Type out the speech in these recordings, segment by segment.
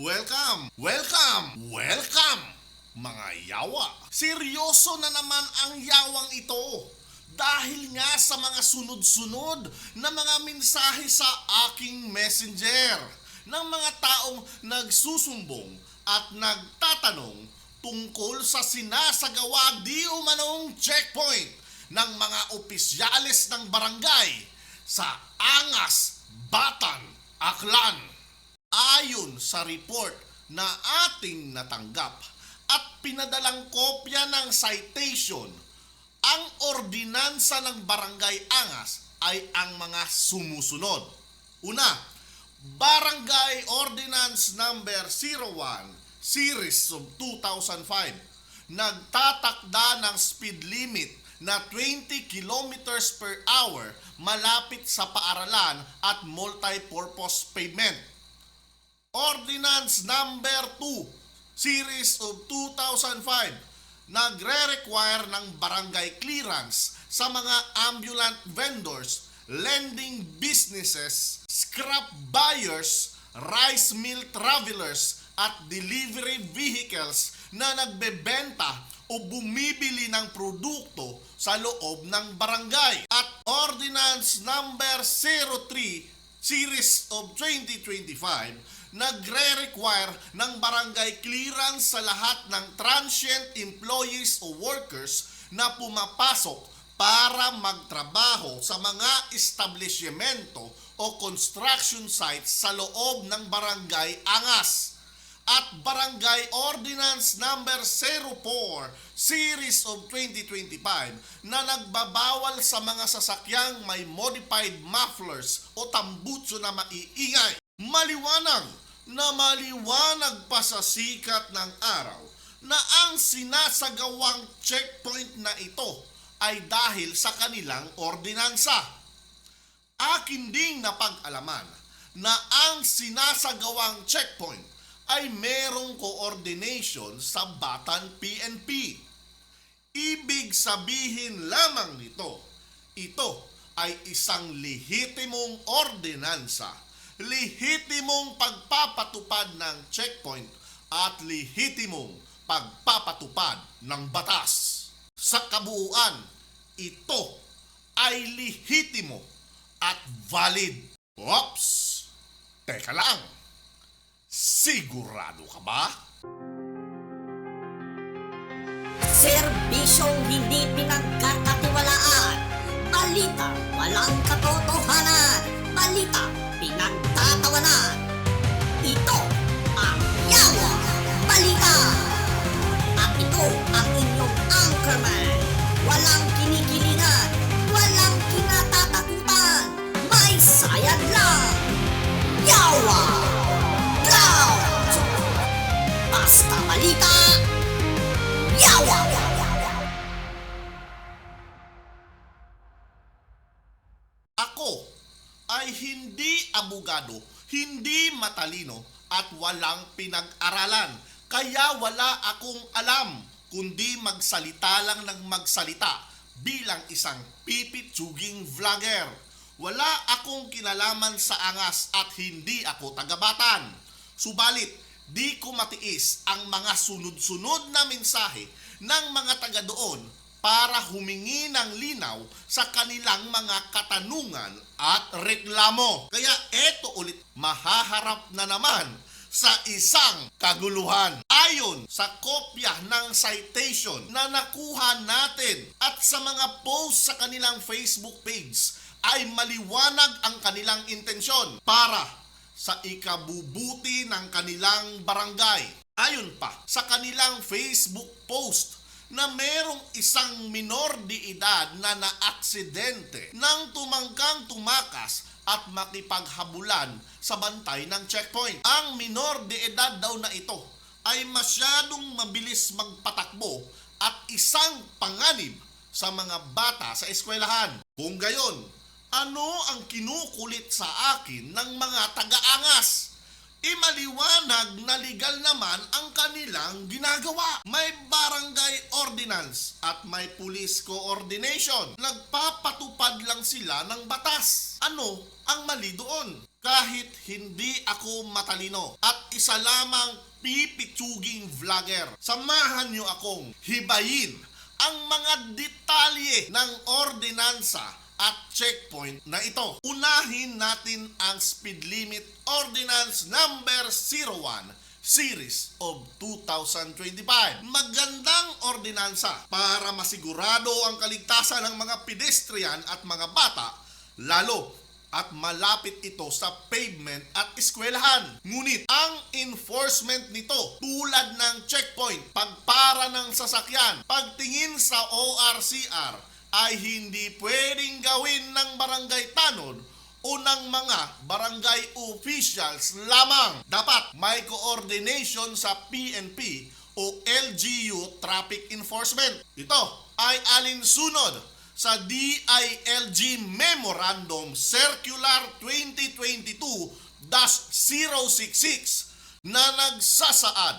Welcome! Welcome! Welcome! Mga yawa! Seryoso na naman ang yawang ito dahil nga sa mga sunod-sunod na mga mensahe sa aking messenger ng mga taong nagsusumbong at nagtatanong tungkol sa sinasagawa di umanong checkpoint ng mga opisyales ng barangay sa Angas, Batan, Aklan. Ayon sa report na ating natanggap at pinadalang kopya ng citation, ang ordinansa ng Barangay Angas ay ang mga sumusunod. Una, Barangay Ordinance Number 01 Series of 2005 nagtatakda ng speed limit na 20 kilometers per hour malapit sa paaralan at multi-purpose pavement. Ordinance number 2, series of 2005, nagre-require ng barangay clearance sa mga ambulant vendors, lending businesses, scrap buyers, rice mill travelers, at delivery vehicles na nagbebenta o bumibili ng produkto sa loob ng barangay. At Ordinance number 03 series of 2025 nagre-require ng barangay clearance sa lahat ng transient employees o workers na pumapasok para magtrabaho sa mga establishmento o construction sites sa loob ng barangay Angas at Barangay Ordinance Number 04 Series of 2025 na nagbabawal sa mga sasakyang may modified mufflers o tambutso na maiingay. Maliwanag na maliwanag pa sa sikat ng araw na ang sinasagawang checkpoint na ito ay dahil sa kanilang ordinansa akin ding napag-alaman na ang sinasagawang checkpoint ay merong coordination sa Batan PNP. Ibig sabihin lamang nito, ito ay isang lehitimong ordinansa, lehitimong pagpapatupad ng checkpoint at lehitimong pagpapatupad ng batas. Sa kabuuan, ito ay lehitimo at valid. Oops! Teka lang. Sigurado ka ba? Serbisyong hindi pinagkakatiwalaan. Balita walang katotohanan. Balita pinagtatawanan. Ito ang Yawa Balita. At ito ang inyong anchorman. Abogado, hindi matalino at walang pinag-aralan. Kaya wala akong alam kundi magsalita lang ng magsalita bilang isang pipitsuging vlogger. Wala akong kinalaman sa angas at hindi ako tagabatan. Subalit, di ko matiis ang mga sunod-sunod na mensahe ng mga taga doon para humingi ng linaw sa kanilang mga katanungan at reklamo. Kaya eto ulit, mahaharap na naman sa isang kaguluhan. Ayon sa kopya ng citation na nakuha natin at sa mga post sa kanilang Facebook page ay maliwanag ang kanilang intensyon para sa ikabubuti ng kanilang barangay. Ayon pa sa kanilang Facebook post na merong isang minor de edad na naaksidente nang tumangkang tumakas at makipaghabulan sa bantay ng checkpoint. Ang minor de edad daw na ito ay masyadong mabilis magpatakbo at isang panganib sa mga bata sa eskwelahan. Kung gayon, ano ang kinukulit sa akin ng mga taga-angas? Imaliwanag na legal naman ang kanilang ginagawa. May barangay or ordinance at may police coordination. Nagpapatupad lang sila ng batas. Ano ang mali doon? Kahit hindi ako matalino at isa lamang pipitsuging vlogger, samahan niyo akong hibayin ang mga detalye ng ordinansa at checkpoint na ito. Unahin natin ang speed limit ordinance number 01 series of 2025. Magandang ordinansa para masigurado ang kaligtasan ng mga pedestrian at mga bata, lalo at malapit ito sa pavement at eskwelahan. Ngunit ang enforcement nito tulad ng checkpoint, pagpara ng sasakyan, pagtingin sa ORCR ay hindi pwedeng gawin ng barangay tanod o ng mga barangay officials lamang. Dapat may coordination sa PNP o LGU Traffic Enforcement. Ito ay alinsunod sa DILG Memorandum Circular 2022-066 na nagsasaad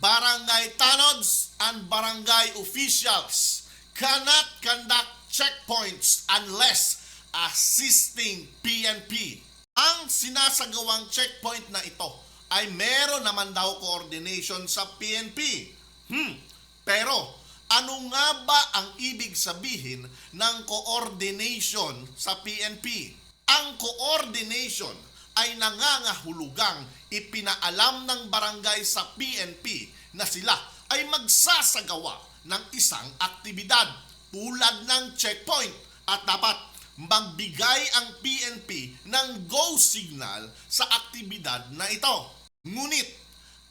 barangay tanods and barangay officials cannot conduct checkpoints unless assisting PNP. Ang sinasagawang checkpoint na ito ay meron naman daw coordination sa PNP. Hmm, pero ano nga ba ang ibig sabihin ng coordination sa PNP? Ang coordination ay nangangahulugang ipinaalam ng barangay sa PNP na sila ay magsasagawa ng isang aktibidad tulad ng checkpoint at dapat magbigay ang PNP ng go signal sa aktibidad na ito. Ngunit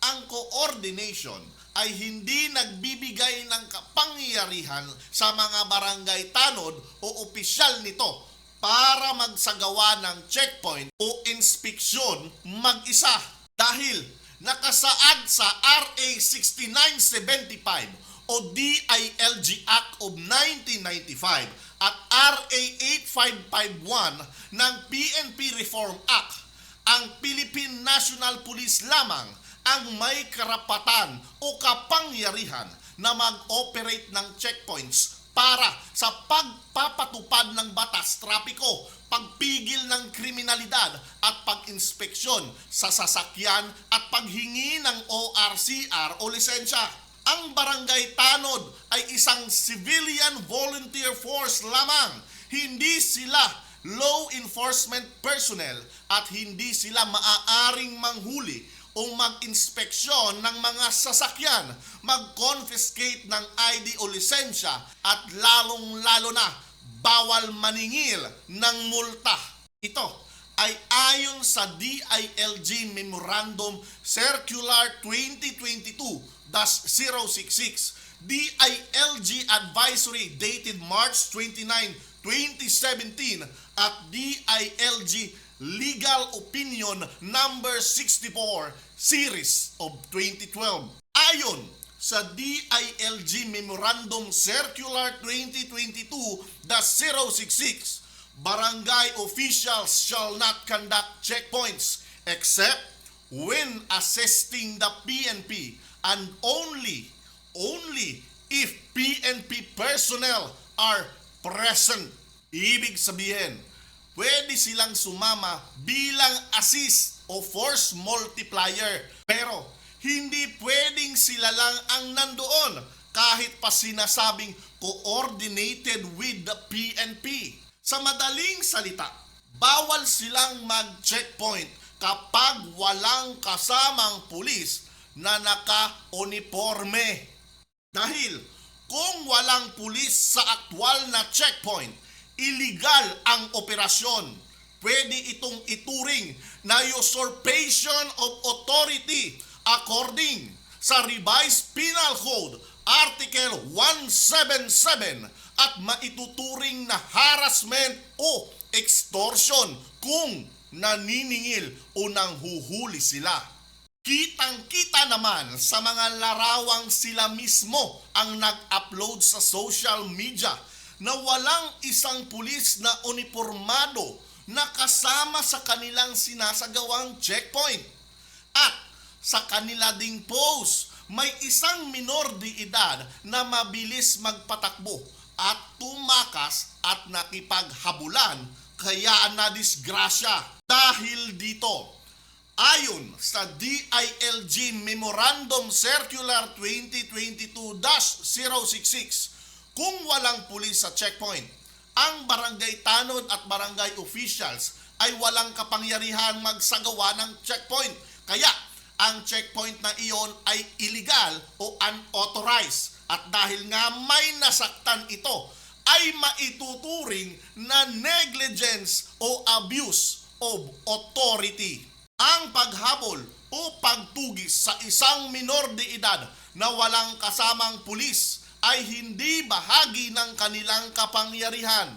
ang coordination ay hindi nagbibigay ng kapangyarihan sa mga barangay tanod o opisyal nito para magsagawa ng checkpoint o inspeksyon mag-isa dahil nakasaad sa RA 6975 o DILG Act of 1995 at RA 8551 ng PNP Reform Act ang Philippine National Police lamang ang may karapatan o kapangyarihan na mag-operate ng checkpoints para sa pagpapatupad ng batas trapiko, pagpigil ng kriminalidad at pag-inspeksyon sa sasakyan at paghingi ng ORCR o lisensya. Ang barangay tanod ay isang civilian volunteer force lamang. Hindi sila law enforcement personnel at hindi sila maaaring manghuli o mag-inspeksyon ng mga sasakyan, mag-confiscate ng ID o lisensya at lalong-lalo na bawal maningil ng multa. Ito ay ayon sa DILG Memorandum Circular 2022-066 DILG Advisory dated March 29, 2017 at DILG Legal Opinion Number 64 Series of 2012. Ayon sa DILG Memorandum Circular 2022-066, barangay officials shall not conduct checkpoints except when assisting the PNP and only only if PNP personnel are present. Ibig sabihin, pwede silang sumama bilang assist o force multiplier. Pero hindi pwedeng sila lang ang nandoon kahit pa sinasabing coordinated with the PNP. Sa madaling salita, bawal silang mag-checkpoint kapag walang kasamang pulis na naka-uniforme. Dahil kung walang pulis sa aktwal na checkpoint, illegal ang operasyon. Pwede itong ituring na usurpation of authority according sa Revised Penal Code Article 177 at maituturing na harassment o extortion kung naniningil o nanghuhuli sila. Kitang-kita naman sa mga larawang sila mismo ang nag-upload sa social media na walang isang pulis na uniformado na kasama sa kanilang sinasagawang checkpoint. At sa kanila ding post, may isang minor de edad na mabilis magpatakbo at tumakas at nakipaghabulan kaya nadisgrasya. Dahil dito, ayon sa DILG Memorandum Circular 2022-066, kung walang pulis sa checkpoint, ang barangay tanod at barangay officials ay walang kapangyarihan magsagawa ng checkpoint. Kaya, ang checkpoint na iyon ay illegal o unauthorized. At dahil nga may nasaktan ito, ay maituturing na negligence o abuse of authority. Ang paghabol o pagtugis sa isang minor de edad na walang kasamang pulis ay hindi bahagi ng kanilang kapangyarihan.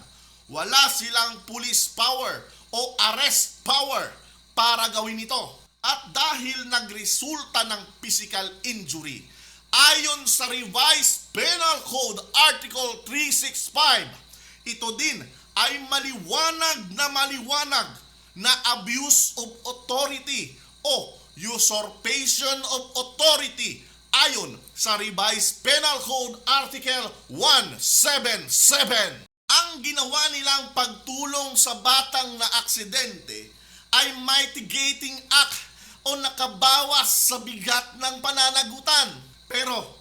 Wala silang police power o arrest power para gawin ito. At dahil nagresulta ng physical injury, ayon sa Revised Penal Code Article 365, ito din ay maliwanag na maliwanag na abuse of authority o usurpation of authority ayon sa Revised Penal Code Article 177. Ang ginawa nilang pagtulong sa batang na aksidente ay mitigating act o nakabawas sa bigat ng pananagutan. Pero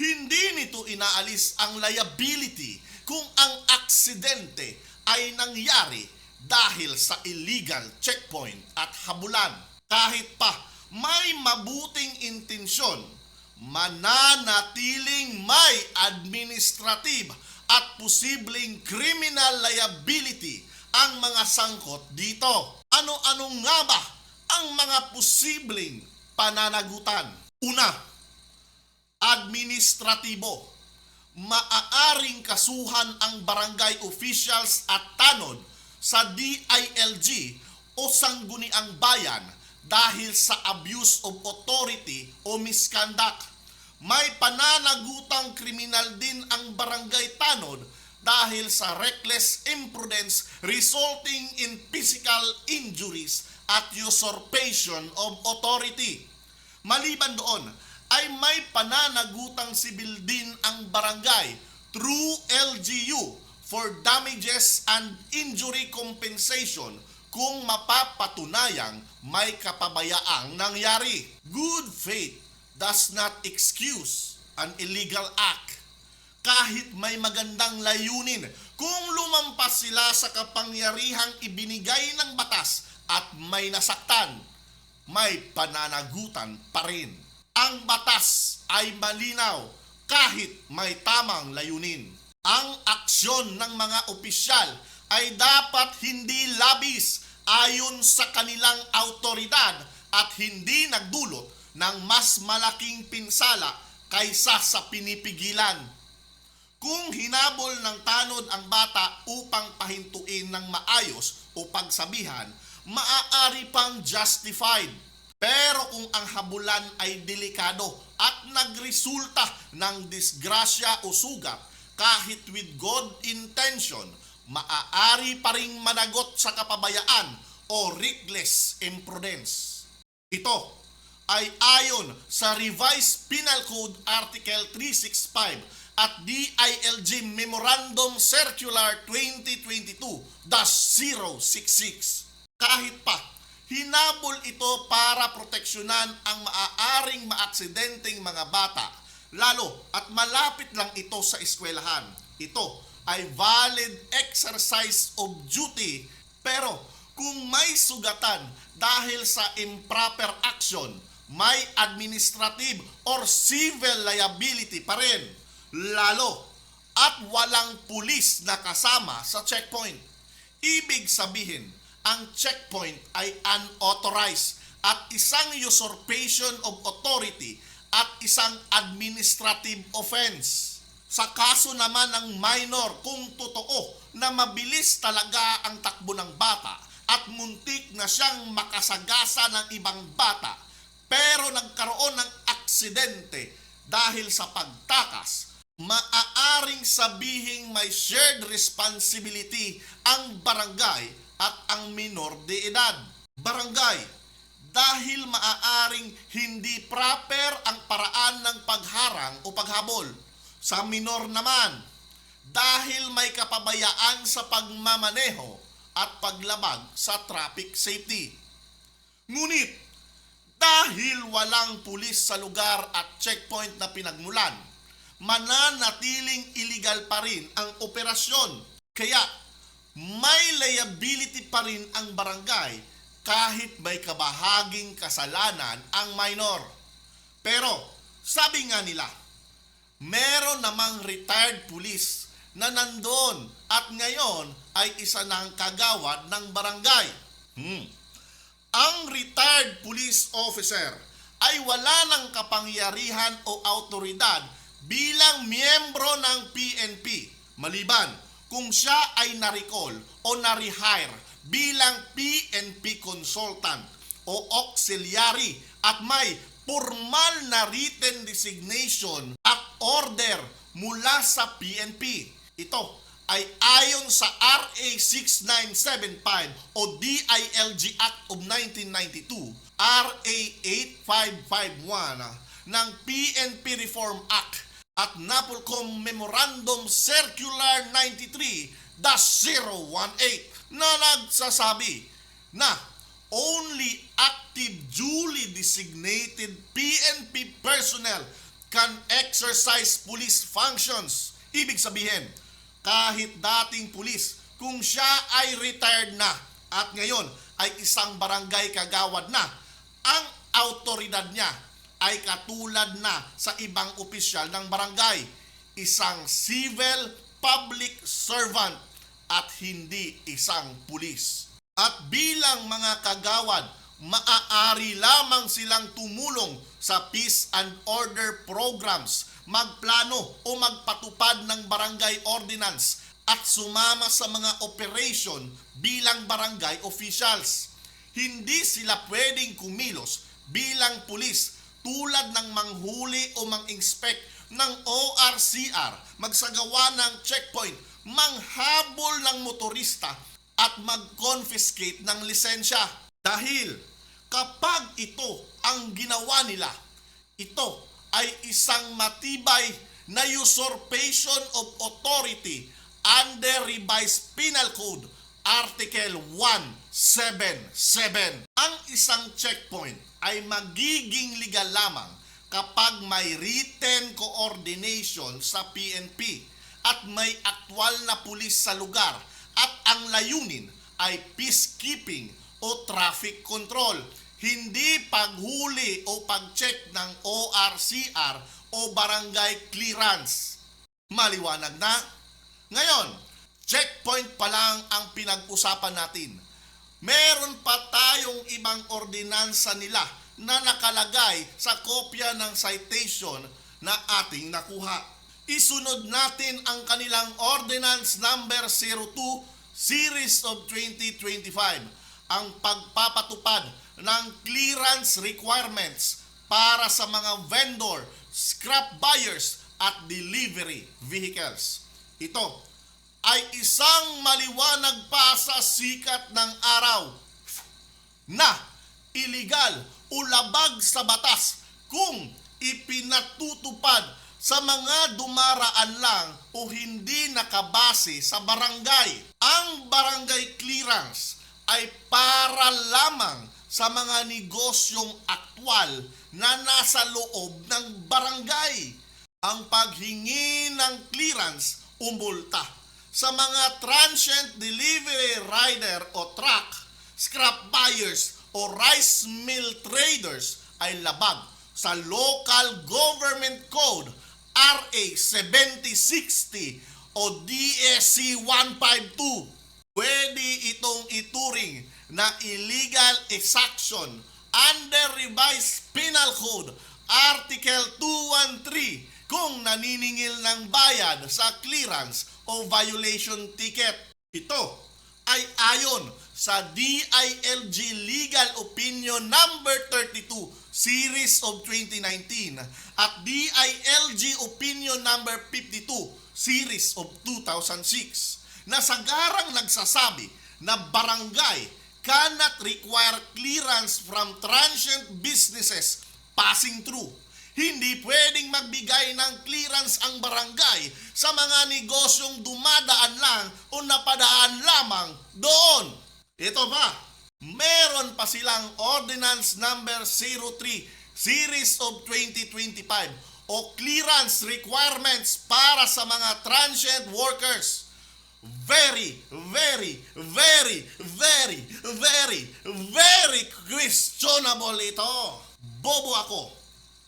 hindi nito inaalis ang liability kung ang aksidente ay nangyari dahil sa illegal checkpoint at habulan. Kahit pa may mabuting intensyon, mananatiling may administrative at posibleng criminal liability ang mga sangkot dito. Ano-ano nga ba ang mga posibleng pananagutan? Una, administratibo. Maaaring kasuhan ang barangay officials at tanod sa DILG o sangguniang bayan dahil sa abuse of authority o misconduct. May pananagutang kriminal din ang barangay tanod dahil sa reckless imprudence resulting in physical injuries at usurpation of authority. Maliban doon, ay may pananagutang sibil din ang barangay through LGU for damages and injury compensation kung mapapatunayang may kapabayaang nangyari. Good faith does not excuse an illegal act kahit may magandang layunin kung lumampas sila sa kapangyarihang ibinigay ng batas at may nasaktan, may pananagutan pa rin. Ang batas ay malinaw kahit may tamang layunin. Ang aksyon ng mga opisyal ay dapat hindi labis ayon sa kanilang autoridad at hindi nagdulot ng mas malaking pinsala kaysa sa pinipigilan. Kung hinabol ng tanod ang bata upang pahintuin ng maayos o pagsabihan, maaari pang justified. Pero kung ang habulan ay delikado at nagresulta ng disgrasya o sugat kahit with good intention, maaari pa ring managot sa kapabayaan o reckless imprudence. Ito ay ayon sa Revised Penal Code Article 365 at DILG Memorandum Circular 2022-066. Kahit pa, hinabol ito para proteksyonan ang maaaring maaksidenteng mga bata, lalo at malapit lang ito sa eskwelahan. Ito ay valid exercise of duty, pero kung may sugatan dahil sa improper action, may administrative or civil liability pa rin. Lalo at walang pulis na kasama sa checkpoint. Ibig sabihin, ang checkpoint ay unauthorized at isang usurpation of authority at isang administrative offense. Sa kaso naman ng minor, kung totoo na mabilis talaga ang takbo ng bata at muntik na siyang makasagasa ng ibang bata, pero nagkaroon ng aksidente dahil sa pagtakas, maaaring sabihing may shared responsibility ang barangay at ang minor de edad. Barangay, dahil maaaring hindi proper ang paraan ng pagharang o paghabol. Sa minor naman, dahil may kapabayaan sa pagmamaneho at paglabag sa traffic safety. Ngunit, dahil walang pulis sa lugar at checkpoint na pinagmulan, mananatiling illegal pa rin ang operasyon. Kaya, may liability pa rin ang barangay kahit may kabahaging kasalanan ang minor. Pero, sabi nga nila, meron namang retired police na nandun at ngayon ay isa ng kagawad ng barangay. Hmm. Ang retired police officer ay wala ng kapangyarihan o autoridad bilang miyembro ng PNP maliban kung siya ay na-recall o na-rehire bilang PNP consultant o auxiliary at may formal na written designation at order mula sa PNP. Ito ay ayon sa RA 6975 o DILG Act of 1992, RA 8551 ng PNP Reform Act at Napolcom Memorandum Circular 93-018 na nagsasabi na only active duly designated PNP personnel can exercise police functions. Ibig sabihin, kahit dating pulis, kung siya ay retired na at ngayon ay isang barangay kagawad na, ang autoridad niya ay katulad na sa ibang opisyal ng barangay, isang civil public servant at hindi isang pulis. At bilang mga kagawad, maaari lamang silang tumulong sa peace and order programs, magplano o magpatupad ng barangay ordinance at sumama sa mga operation bilang barangay officials. Hindi sila pwedeng kumilos bilang pulis tulad ng manghuli o mang-inspect ng ORCR, magsagawa ng checkpoint, manghabol ng motorista at mag-confiscate ng lisensya. Dahil kapag ito ang ginawa nila, ito ay isang matibay na usurpation of authority under revised penal code Article 177. Ang isang checkpoint ay magiging legal lamang kapag may written coordination sa PNP at may aktwal na pulis sa lugar at ang layunin ay peacekeeping o traffic control, hindi paghuli o pag-check ng ORCR o barangay clearance. Maliwanag na? Ngayon, checkpoint pa lang ang pinag-usapan natin. Meron pa tayong ibang ordinansa nila na nakalagay sa kopya ng citation na ating nakuha. Isunod natin ang kanilang Ordinance Number 02 Series of 2025 ang pagpapatupad ng clearance requirements para sa mga vendor, scrap buyers at delivery vehicles. Ito ay isang maliwanag pa sa sikat ng araw na iligal o labag sa batas kung ipinatutupad sa mga dumaraan lang o hindi nakabase sa barangay. Ang barangay clearance ay para lamang sa mga negosyong aktwal na nasa loob ng barangay. Ang paghingi ng clearance o multa sa mga transient delivery rider o truck, scrap buyers o rice mill traders ay labag sa Local Government Code RA 7060 o DSC 152. Pwede itong ituring na illegal exaction under revised penal code Article 213 kung naniningil ng bayad sa clearance o violation ticket. Ito ay ayon sa DILG Legal Opinion Number 32 Series of 2019 at DILG Opinion Number 52 Series of 2006 na sagarang nagsasabi na barangay cannot require clearance from transient businesses passing through. Hindi pwedeng magbigay ng clearance ang barangay sa mga negosyong dumadaan lang o napadaan lamang doon. Ito pa, meron pa silang Ordinance Number 03 Series of 2025 o clearance requirements para sa mga transient workers. Very, very, very, very, very, very questionable ito. Bobo ako.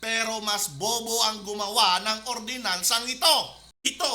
Pero mas bobo ang gumawa ng ordinansang ito. Ito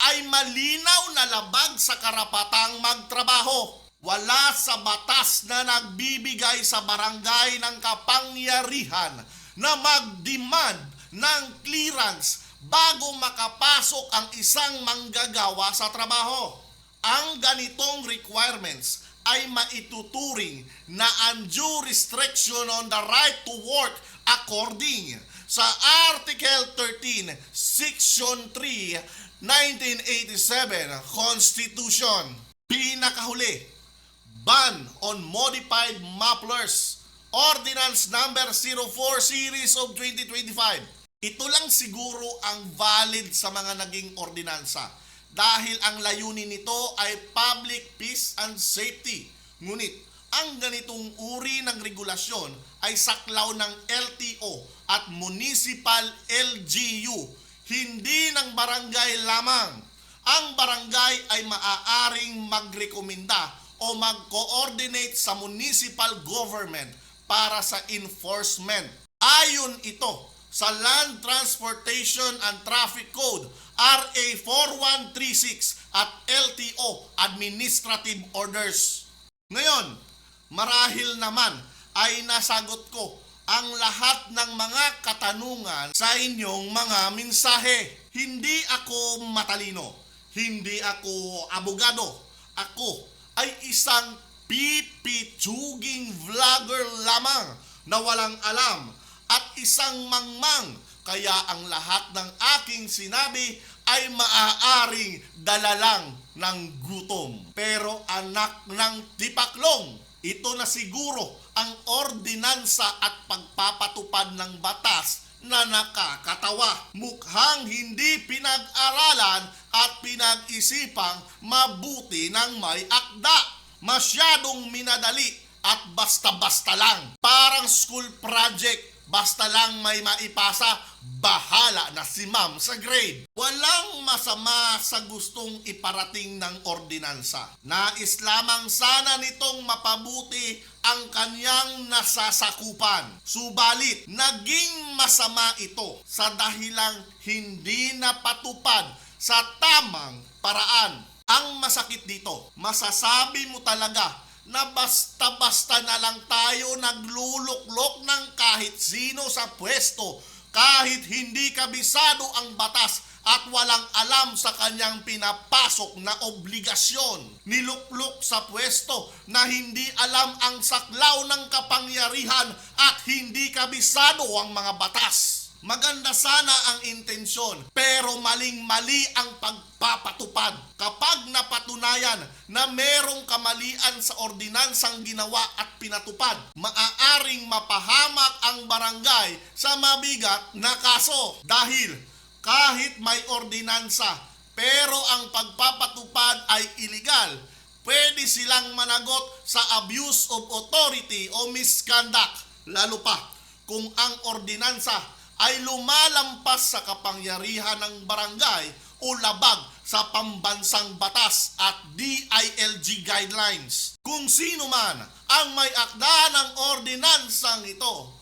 ay malinaw na labag sa karapatang magtrabaho. Wala sa batas na nagbibigay sa barangay ng kapangyarihan na mag-demand ng clearance bago makapasok ang isang manggagawa sa trabaho. Ang ganitong requirements ay maituturing na undue restriction on the right to work according sa Article 13, Section 3, 1987 Constitution. Pinakahuli, ban on modified mufflers, Ordinance Number 04 Series of 2025. Ito lang siguro ang valid sa mga naging ordinansa dahil ang layunin nito ay public peace and safety. Ngunit ang ganitong uri ng regulasyon ay saklaw ng LTO at municipal LGU, hindi ng barangay lamang. Ang barangay ay maaaring magrekomenda o mag-coordinate sa municipal government para sa enforcement. Ayon ito sa Land Transportation and Traffic Code RA 4136 at LTO Administrative Orders. Ngayon, marahil naman ay nasagot ko ang lahat ng mga katanungan sa inyong mga mensahe. Hindi ako matalino, hindi ako abogado. Ako ay isang pipitsuging vlogger lamang na walang alam at isang mangmang kaya ang lahat ng aking sinabi ay maaaring dalalang ng gutom. Pero anak ng tipaklong, ito na siguro ang ordinansa at pagpapatupad ng batas na nakakatawa. Mukhang hindi pinag-aralan at pinag-isipang mabuti ng may akda. Masyadong minadali at basta-basta lang. Parang school project Basta lang may maipasa, bahala na si ma'am sa grade. Walang masama sa gustong iparating ng ordinansa. Nais lamang sana nitong mapabuti ang kanyang nasasakupan. Subalit, naging masama ito sa dahilang hindi napatupad sa tamang paraan. Ang masakit dito, masasabi mo talaga na basta-basta na lang tayo nagluluklok ng kahit sino sa pwesto kahit hindi kabisado ang batas at walang alam sa kanyang pinapasok na obligasyon. Niluklok sa pwesto na hindi alam ang saklaw ng kapangyarihan at hindi kabisado ang mga batas. Maganda sana ang intensyon, pero maling-mali ang pagpapatupad. Kapag napatunayan na merong kamalian sa ordinansang ginawa at pinatupad, maaaring mapahamak ang barangay sa mabigat na kaso. Dahil kahit may ordinansa, pero ang pagpapatupad ay illegal, pwede silang managot sa abuse of authority o misconduct. Lalo pa kung ang ordinansa ay lumalampas sa kapangyarihan ng barangay o labag sa pambansang batas at DILG guidelines. Kung sino man ang may akda ng ordinansang ito,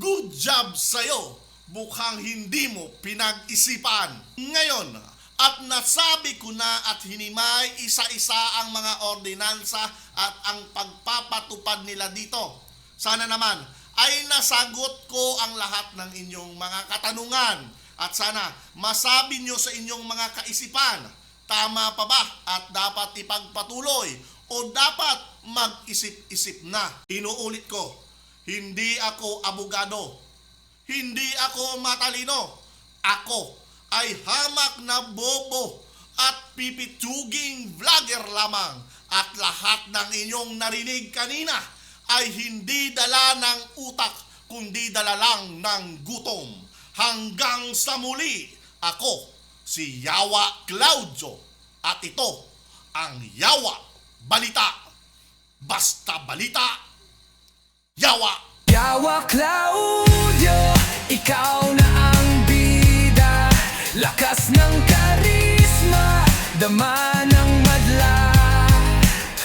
good job sa'yo, mukhang hindi mo pinag-isipan. Ngayon, at nasabi ko na at hinimay isa-isa ang mga ordinansa at ang pagpapatupad nila dito. Sana naman ay nasagot ko ang lahat ng inyong mga katanungan. At sana masabi nyo sa inyong mga kaisipan, tama pa ba at dapat ipagpatuloy o dapat mag-isip-isip na. Inuulit ko, hindi ako abogado, hindi ako matalino, ako ay hamak na bobo at pipituging vlogger lamang. At lahat ng inyong narinig kanina ay hindi dala ng utak kundi dala lang ng gutom. Hanggang sa muli, ako si Yawa Claudio at ito ang Yawa Balita. Basta balita, Yawa! Yawa Claudio, ikaw na ang bida Lakas ng karisma, dama ng madla